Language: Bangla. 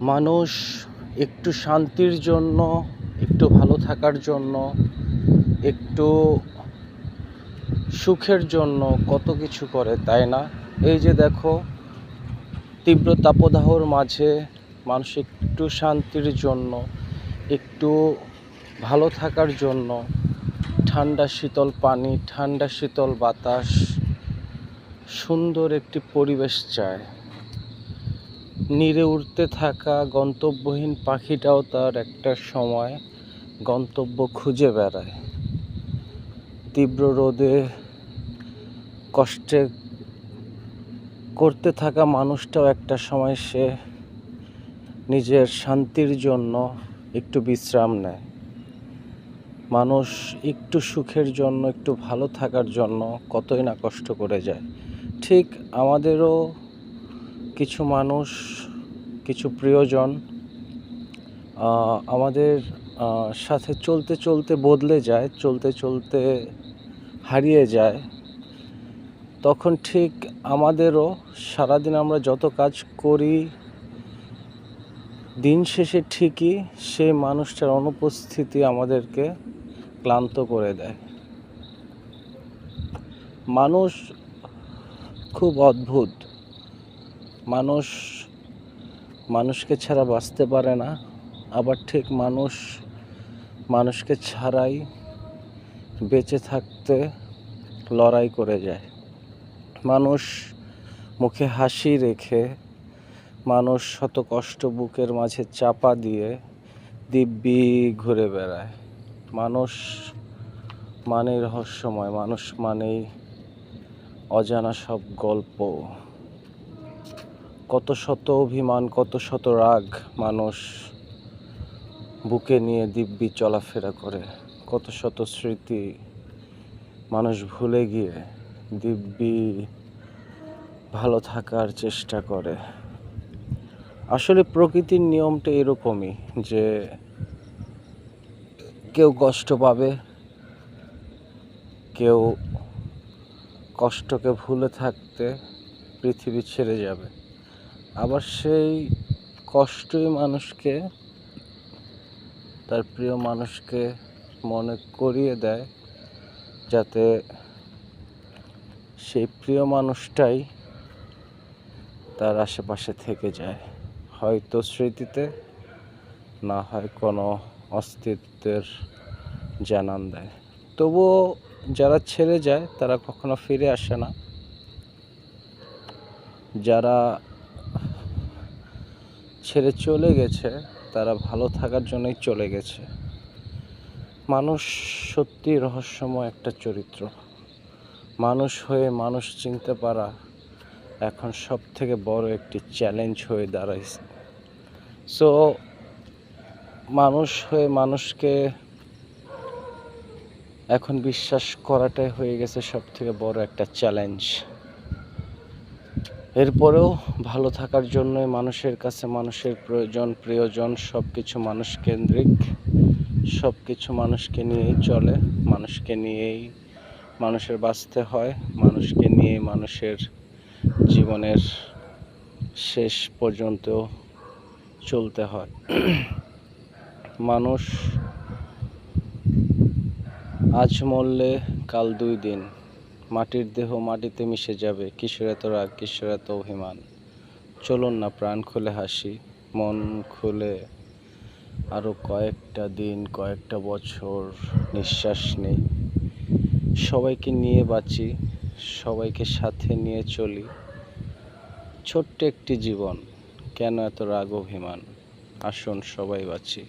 মানুষ একটু শান্তির জন্য, একটু ভালো থাকার জন্য, একটু সুখের জন্য কত কিছু করে, তাই না? এই যে দেখো, তীব্র তাপদাহর মাঝে মানুষ একটু শান্তির জন্য, একটু ভালো থাকার জন্য, ঠান্ডা শীতল পানি, ঠান্ডা শীতল বাতাস, সুন্দর একটি পরিবেশ চায়। নীড়ে উড়তে থাকা গন্তব্যহীন পাখিটাও তার একটা সময় গন্তব্য খুঁজে বেড়ায়। তীব্র রোদে কষ্টে করতে থাকা মানুষটাও একটা সময় সে নিজের শান্তির জন্য একটু বিশ্রাম নেয়। মানুষ একটু সুখের জন্য, একটু ভালো থাকার জন্য কতই না কষ্ট করে যায়। ঠিক আমাদেরও কিছু মানুষ, কিছু প্রিয়জন আমাদের সাথে চলতে চলতে বদলে যায়, চলতে চলতে হারিয়ে যায়। তখন ঠিক আমাদেরও সারাদিন আমরা যত কাজ করি, দিন শেষে ঠিকই সেই মানুষটার অনুপস্থিতি আমাদেরকে ক্লান্ত করে দেয়। মানুষ খুব অদ্ভুত। মানুষ মানুষকে ছাড়া বাঁচতে পারে না, আবার ঠিক মানুষ মানুষকে ছাড়াই বেঁচে থাকতে লড়াই করে যায়। মানুষ মুখে হাসি রেখে, মানুষ শত কষ্ট বুকের মাঝে চাপা দিয়ে দিব্যি ঘুরে বেড়ায়। মানুষ মানে রহস্যময়, মানুষ মানেই অজানা সব গল্প। কত শত অভিমান, কত শত রাগ মানুষ বুকে নিয়ে দিব্যি চলাফেরা করে, কত শত স্মৃতি মানুষ ভুলে গিয়ে দিব্যি ভালো থাকার চেষ্টা করে। আসলে প্রকৃতির নিয়মটা এরকমই যে কেউ কষ্ট পাবে, কেউ কষ্টকে ভুলে থাকতে পৃথিবী ছেড়ে যাবে। আবার সেই কষ্টই মানুষকে, তার প্রিয় মানুষকে মনে করিয়ে দেয়, যাতে সেই প্রিয় মানুষটাই তার আশেপাশে থেকে যায়। হয়তো স্মৃতিতে, না হয় কোনো অস্তিত্বের জানান দেয়। তবুও যারা ছেড়ে যায়, তারা কখনো ফিরে আসে না। যারা ছেড়ে চলে গেছে, তারা ভালো থাকার জন্যই চলে গেছে। মানুষ সত্যি রহস্যময় একটা চরিত্র। মানুষ হয়ে মানুষ চিনতে পারা এখন সব থেকে বড় একটি চ্যালেঞ্জ হয়ে দাঁড়াইছে। সো মানুষ হয়ে মানুষকে এখন বিশ্বাস করাটাই হয়ে গেছে সব থেকে বড় একটা চ্যালেঞ্জ। এরপরেও ভালো থাকার জন্যই মানুষের কাছে মানুষের প্রয়োজন, প্রিয়জন সব কিছু মানুষ কেন্দ্রিক। সব কিছু মানুষকে নিয়েই চলে, মানুষকে নিয়েই মানুষের বাঁচতে হয়, মানুষকে নিয়ে মানুষের জীবনের শেষ পর্যন্ত চলতে হয়। মানুষ আজ মরলে কাল দুই দিন। মাটির দেহ মাটিতে মিশে যাবে কিশোর এত রাগ কিশোর এত অভিমান? চলুন না, প্রাণ খুলে হাসি, মন খুলে। আরও কয়েকটা দিন, কয়েকটা বছর নিঃশ্বাস নেই। সবাইকে নিয়ে বাঁচি, সবাইকে সাথে নিয়ে চলি। ছোট্ট একটি জীবন, কেন এত রাগ, অভিমান? আসুন, সবাই বাঁচি।